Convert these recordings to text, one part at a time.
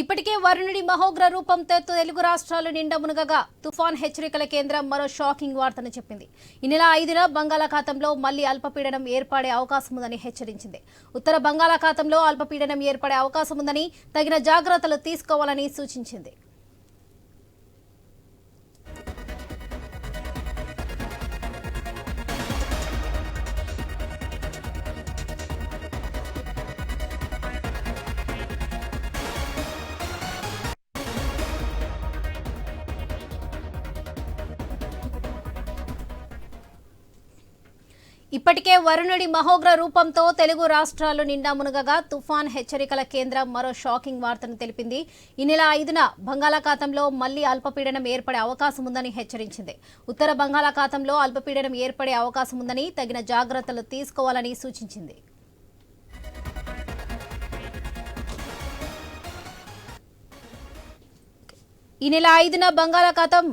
ఇప్పటికే వరుణుడి మహోగ్ర రూపంతో తెలుగు రాష్ట్రాలు నిండా మునగగా. తుఫాన్ హెచ్చరికల కేంద్రం మరో షాకింగ్ వార్తను చెప్పింది. ఈ నెల ఐదున బంగాళాఖాతంలో మళ్ళీ అల్పపీడనం ఏర్పడే అవకాశం ఉందని హెచ్చరించింది. ఉత్తర బంగాళాఖాతంలో అల్పపీడనం ఏర్పడే అవకాశం ఉందని తగిన జాగ్రత్తలు తీసుకోవాలని సూచించింది. ఇప్పటికే వరుణుడి మహోగ్ర రూపంతో తెలుగు రాష్ట్రాలు నిండా మునగగా తుఫాన్ హెచ్చరికల కేంద్రం మరో షాకింగ్ వార్తను తెలిపింది. ఈ నెల ఐదున బంగాళాఖాతంలో మళ్ళీ అల్పపీడనం ఏర్పడే అవకాశం ఉందని హెచ్చరించింది. ఉత్తర బంగాళాఖాతంలో అల్పపీడనం ఏర్పడే అవకాశం ఉందని తగిన జాగ్రత్తలు తీసుకోవాలని సూచించింది. ఈ నెల ఐదున బంగాళాఖాతం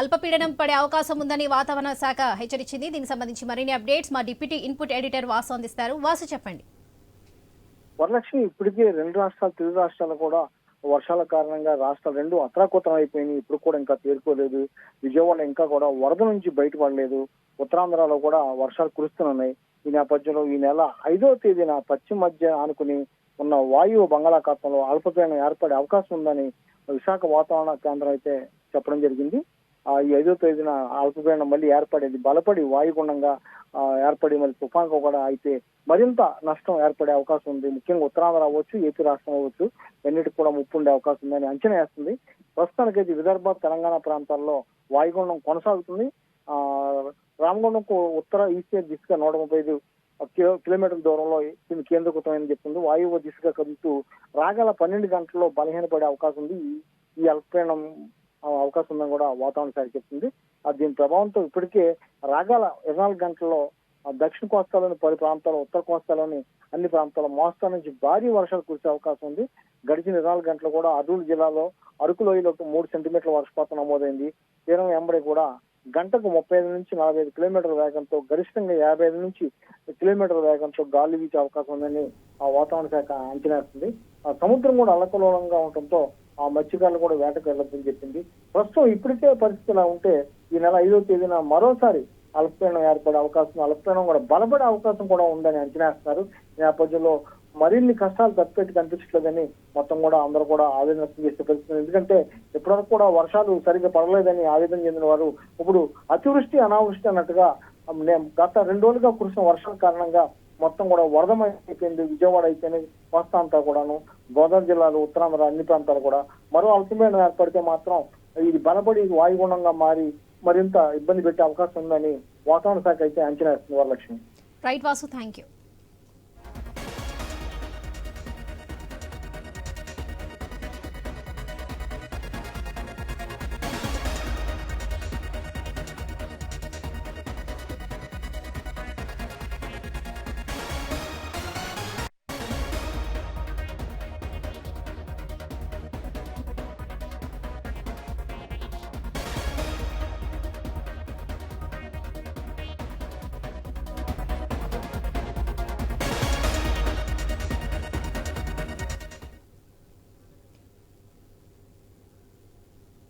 అల్పపీడనం పడే అవకాశం ఉందని వాతావరణ శాఖ హెచ్చరించింది. దీనికి సంబంధించి మరిన్ని అప్డేట్స్ మా డిప్యూటీ ఇన్పుట్ ఎడిటర్ వాసు అందిస్తారు. వాసు చెప్పండి. వరలక్ష్మి ఇప్పటికే రెండు రాష్ట్రాలు తెలుగు రాష్ట్రాలు కూడా వర్షాల కారణంగా రాష్ట్రాలు రెండు అత్రాకుతం అయిపోయినాయి. ఇప్పుడు కూడా ఇంకా తేరుకోలేదు. విజయవాడ ఇంకా కూడా వరద నుంచి బయటపడలేదు. ఉత్తరాంధ్రలో కూడా వర్షాలు కురుస్తున్నాయి ఈ నేపథ్యంలో ఈ నెల ఐదో తేదీన పశ్చిమ మధ్య ఆనుకుని ఉన్న వాయువు బంగాళాఖాతంలో అల్పపీడనం ఏర్పడే అవకాశం ఉందని విశాఖ వాతావరణ కేంద్రం అయితే చెప్పడం జరిగింది. ఈ ఐదో తేదీన అల్పపీడనం మళ్ళీ ఏర్పడేది. బలపడి వాయుగుండంగా ఏర్పడి మళ్ళీ తుఫాన్ కూడా అయితే మరింత నష్టం ఏర్పడే అవకాశం ఉంది. ముఖ్యంగా ఉత్తరాంధ్ర అవ్వచ్చు ఏపీ రాష్ట్రం అవ్వచ్చు ఎన్నిటికి కూడా ముప్పు ఉండే అవకాశం ఉందని అంచనా వేస్తుంది. ప్రస్తుతానికైతే విదర్భ తెలంగాణ ప్రాంతాల్లో వాయుగుండం కొనసాగుతుంది. ఆ రామగుండంకు ఉత్తర ఈస్టర్ దిశగా నూట ముప్పై ఐదు కిలో- కిలోమీటర్ల దూరంలో దీని కేంద్రీకృతమని చెప్తుంది. వాయువు దిశగా కదులుతూ రాగల పన్నెండు గంటల్లో బలహీనపడే అవకాశం ఉంది. ఈ- అల్పీడనం అవకాశం ఉందని కూడా వాతావరణ శాఖ చెప్తుంది. ఆ దీని ప్రభావంతో ఇప్పటికే రాగాల ఇరవై నాలుగు గంటల్లో దక్షిణ కోస్తాలోని పలు ప్రాంతాలు ఉత్తర కోస్తాలోని అన్ని ప్రాంతాల మోస్తా నుంచి భారీ వర్షాలు కురిసే అవకాశం ఉంది. గడిచిన ఇరవై నాలుగు గంటలు కూడా అరూరు జిల్లాలో అరకు లోయలో మూడు సెంటీమీటర్ల వర్షపాతం నమోదైంది. తీరం వెంబడి కూడా గంటకు ముప్పై ఐదు నుంచి నలభై ఐదు కిలోమీటర్ల వేగంతో గరిష్టంగా యాభై ఐదు నుంచి కిలోమీటర్ల వేగంతో గాలి వీచే అవకాశం ఉందని ఆ వాతావరణ శాఖ అంచనా వేస్తుంది. ఆ సముద్రం కూడా అల్లకల్లోలంగా ఉండటంతో ఆ మత్స్యకారులు కూడా వేటకు వెళ్ళొద్దని చెప్పింది. ప్రస్తుతం ఇప్పటికే పరిస్థితి ఇలా ఉంటే ఈ నెల ఐదో తేదీన మరోసారి అల్పపీడనం ఏర్పడే అవకాశం అల్పపీడనం కూడా బలపడే అవకాశం కూడా ఉందని అంచనాస్తున్నారు ఈ నేపథ్యంలో మరిన్ని కష్టాలు తప్పెట్టి కనిపించట్లేదని మొత్తం కూడా అందరూ కూడా ఆవేదన వ్యక్తం చేసే పరిస్థితి ఎందుకంటే ఇప్పటివరకు కూడా వర్షాలు సరిగ్గా పడలేదని ఆవేదన చెందిన వారు ఇప్పుడు అతివృష్టి అనావృష్టి అన్నట్టుగా గత రెండు రోజులుగా కురిసిన వర్షాల కారణంగా మొత్తం కూడా వరదమైపోయింది. విజయవాడ అయితేనే కోస్తా అంతా కూడాను. గోదావరి జిల్లాలో ఉత్తరాంధ్ర అన్ని ప్రాంతాలు కూడా. మరో అల్పపీడనం ఏర్పడితే మాత్రం ఇది బలపడి వాయుగుణంగా మారి మరింత ఇబ్బంది పెట్టే అవకాశం ఉందని వాతావరణ శాఖ అయితే అంచనా వేస్తుంది Varalakshmi. Right Vasu thank you